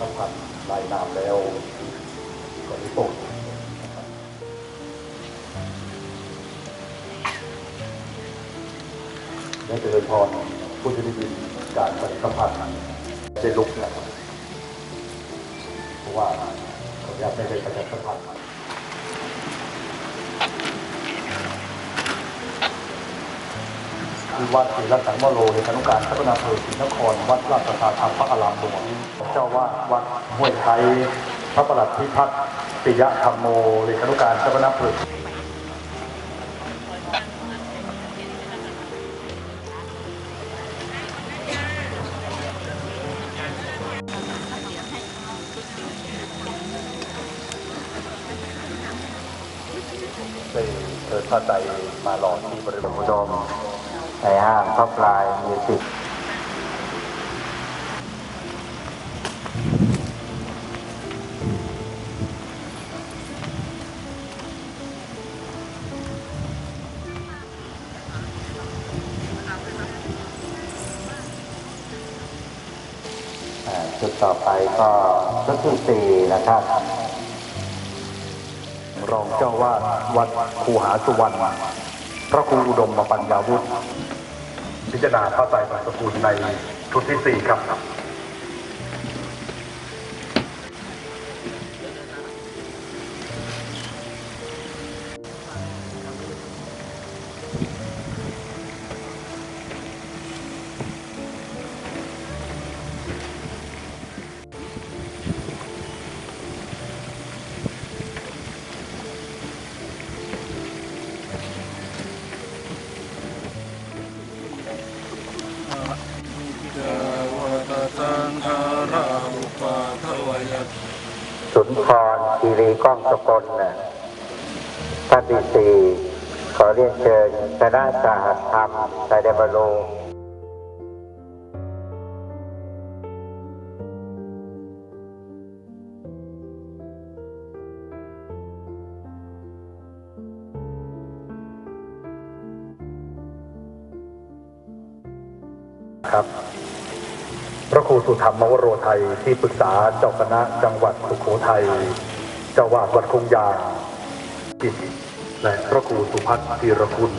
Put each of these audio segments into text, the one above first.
สัาผัสลายน้ำแล้วก็ไม่ตกได้เจริญพรผู้ที่ได้ยินการปฏิสัมพันั้นจะลุกนะครับเพราะว่าเขาอยากได้ป็นประชาสัมพัน ที่วัดศรีรัตนมโลในคณะการพัฒนาอำเภอศรีนคร วัดราชประธานพระอารามหลวงเจ้าวาดวัดห้วยไทยพระประหลัดพิพัฒน์ปิยะธรรมโมเลขานุการเจ้าคณะอำเภอได้เชิญพระใจมาหล่อที่บริเวณอุดม ในห้างท็อปไลน์มิวสิกจุดต่อไปก็ชุดที่สี่นะครับรองเจ้าวาดวัดคูหาสุวรรณพระครูอุดมมาปัญญาวุฒิ พิจารณาพระไตรปิฎกในชุดที่สี่ครับ สุนทรคีรีก้องสกลนะท่านที่สี่ขอเรียนเชิญคณะสหธรรมไตรเดบโลครับ ครูสุธรรมวโรไทยที่ปรึกษาเจ้าคณะจังหวัดสุโขทัยเจ้าวาดวัดคงยางจิตและพระครูสุพัฒน์ธีรคุณ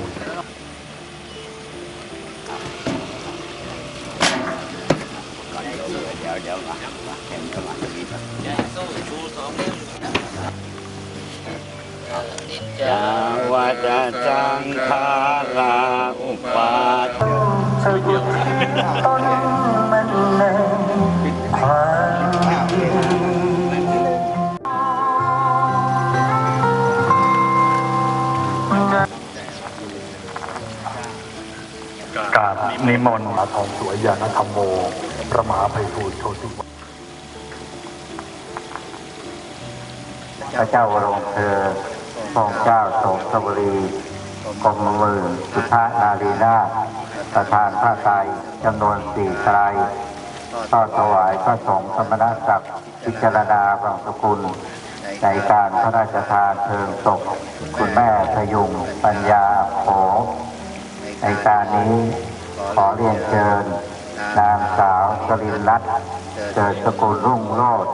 จาวาจาจังคาราอุปาทสะดุดต้น มันในความจริงกราบนิมนต์มาทองสวยยานธรรมโมพระมหาภัยทูลโชติวัฒน์พระเจ้าวรงเธอพระองค์เจ้าสมสวรีกรมมือสุภานารีนาถ ประธานพระไตรจำนวนสี่ไตรก็ถวายพระสงฆ์สมณศักดิ์พิจารณาบางสกุล ในการพระราชทานเพลิงศพคุณแม่พยุงปัญญาโขในการนี้ขอเรียนเชิญ นางสาวสรินรัตน์เกิดสกุลรุ่งโรจน์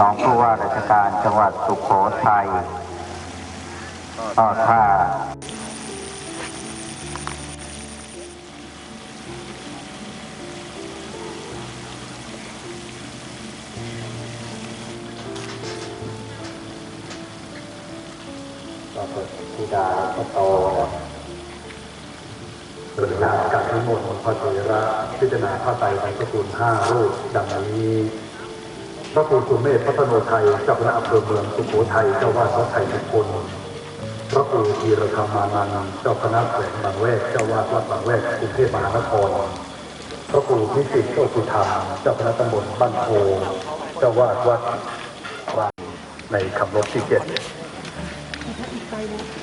รองผู้ว่าราชการจังหวัดสุโขทัยต่อท่า ก็เปิดธิดาพระโตเปิดงานการนิมนต์พระเถระพิจารณาพระไตรไตรสกุลห้ารูปดังนี้พระครูสุเมธพัฒโนไทยเจ้าคณะอำเภอเมืองสุโขทัยเจ้าวาดวัดไทยทุกคนพระครูธีรธรรมานันท์เจ้าคณะแขวงบางแวกเจ้าวาดวัดบางแวกกรุงเทพมหานครพระครูพิสิทธิ์โชติธรรมเจ้าคณะตำบลบ้านโพเจ้าวาดวัดในคำรบที่เจ็ด table.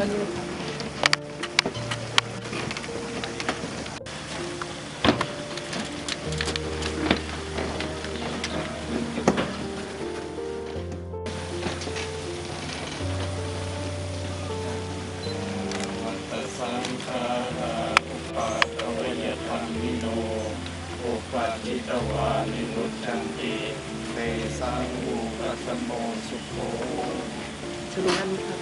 ก็ยืสังฆารุปาตวยธรรมิโนอุปาจิตวานิรจันติเตสังอุปสโมสุโขชุลุนันค่ะ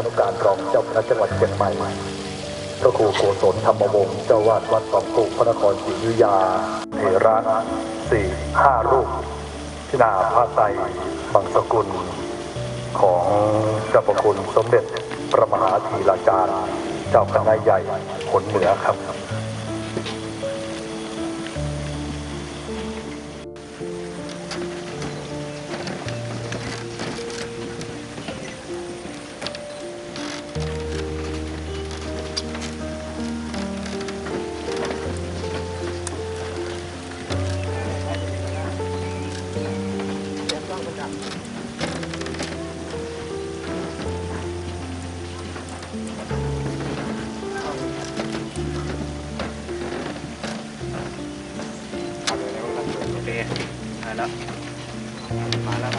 านุการรองเจ้าคณะจังหวัดเชียงใหม่ พระครูโกศลธรรมวงศ์เจ้าวาดวัดสองกุพระนครศรีอยุธยาเถระสี่ห้ารูปพินาพระไตรบังสกุล ของเจ้าประคุณสมเด็จพระมหาธีราจารย์ เจ้าคณะใหญ่ผลเหนือครับ มาแล้ว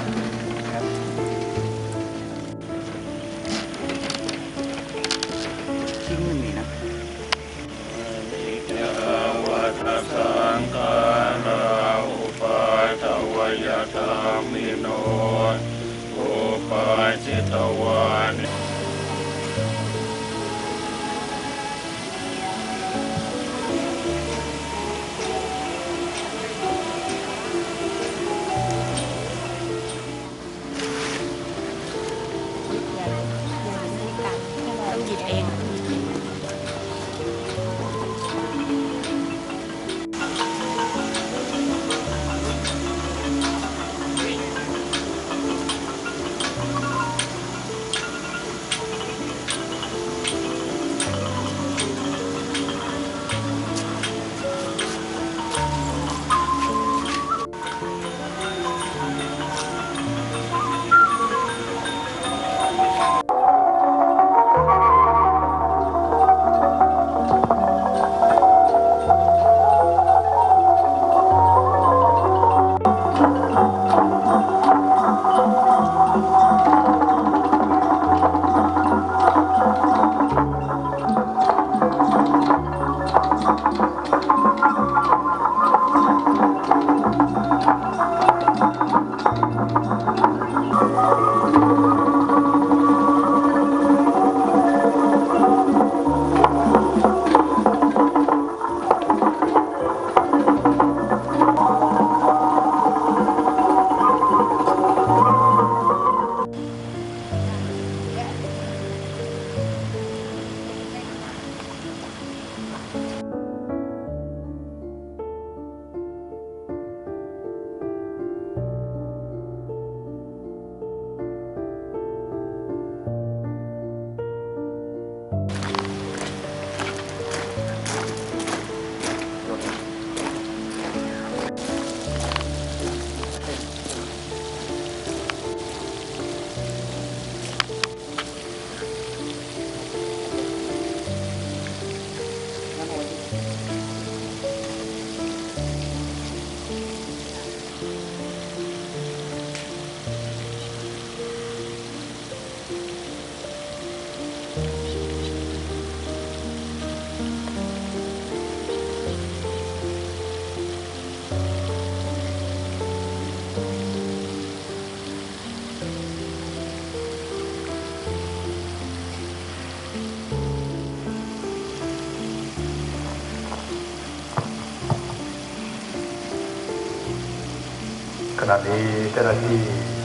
ณะนี้เจ้าหน้าที่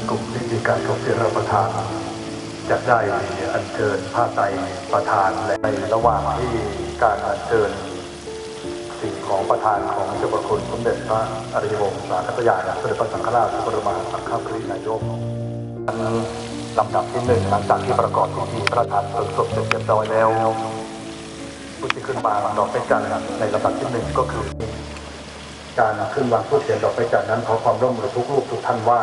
กลุ่มนิติการของเสียรัประทานจะได้อัญเชิญผ้าไตรประธานในระหว่างที่การอัญเชิญสิ่งของประธานของเจ้าประคุณสมเด็จพระอริยวงศาคตยานสมเด็จพระสังฆราชพระบรมสังฆปรินายกลำดับที่หนึ่งหลังจากที่ประกอบพิธีพระทานเพลิงศพเสร็จเรียบร้อยแล้วผู้ที่ขึ้นมาดอกไม้จันทร์ในลำดับที่หนึ่งก็คือ การขึ้นวางผู้เขียนดอกไม้จันทร์นั้นขอความร่วมมือทุกรูปทุกท่านว่า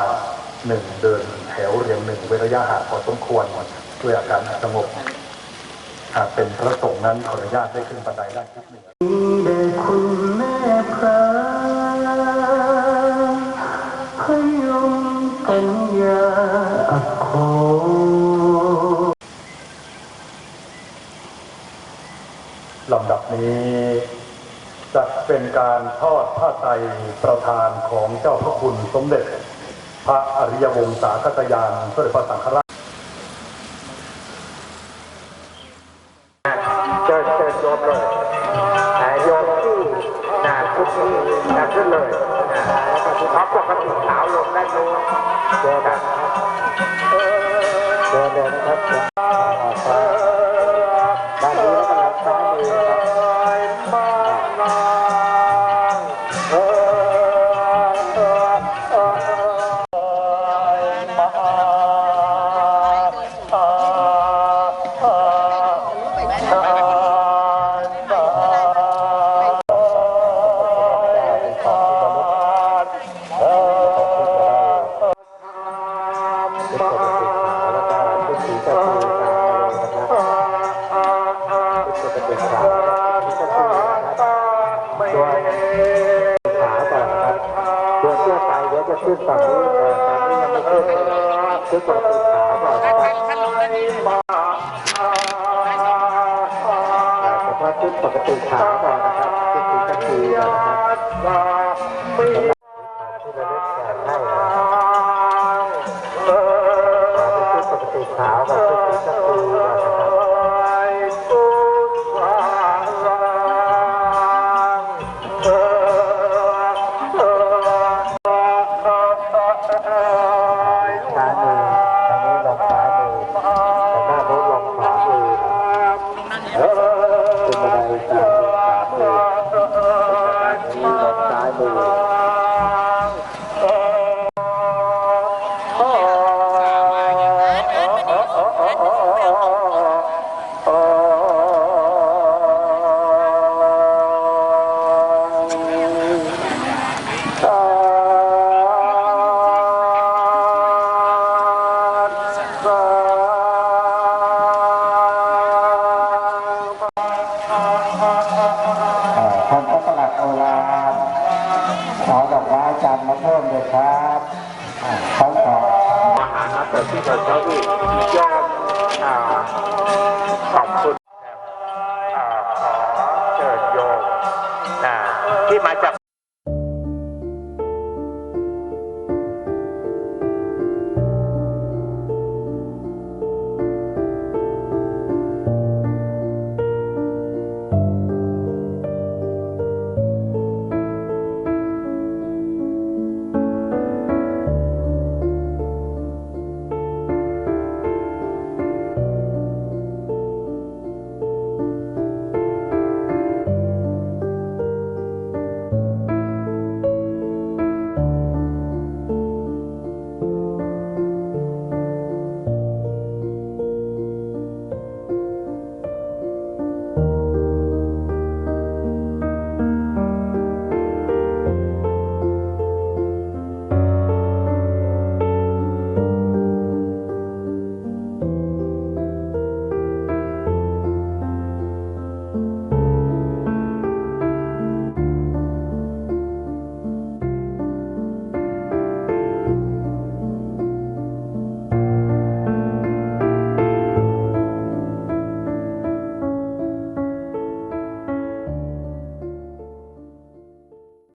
หนึ่งเดินแถวเรียงหนึ่งเว้นระยะห่างพอสมควรด้วยอาการสงบหากเป็นพระสงฆ์นั้นขออนุญาตได้ขึ้นบันไดด้านทิศเหนือแด่คุณแม่พระพยมกัญญาอโคลำดับนี้ การทอดผ้าไตรประธานของเจ้าพระคุณสมเด็จ พระอริยวงศาคตยานสมเด็จพระสังฆราชเชิญเชิญโยมเลยแต่โยมที่หนาชุดนี้หนาขึ้นเลยเพราะปกติขาวโยมได้รู้เจอกันเจอเลยนะครับ เเฉพาะชุดปกติขาวก่อนนะครับจุดสีกากีก่อนนะครับสำหรับ คนพระปลัดโอลานขอดอกไม้จันทร์มาเพิ่มเลยครับทั้งสองมหานักเตะที่เกิดเขาที่ยอดขอบคุณ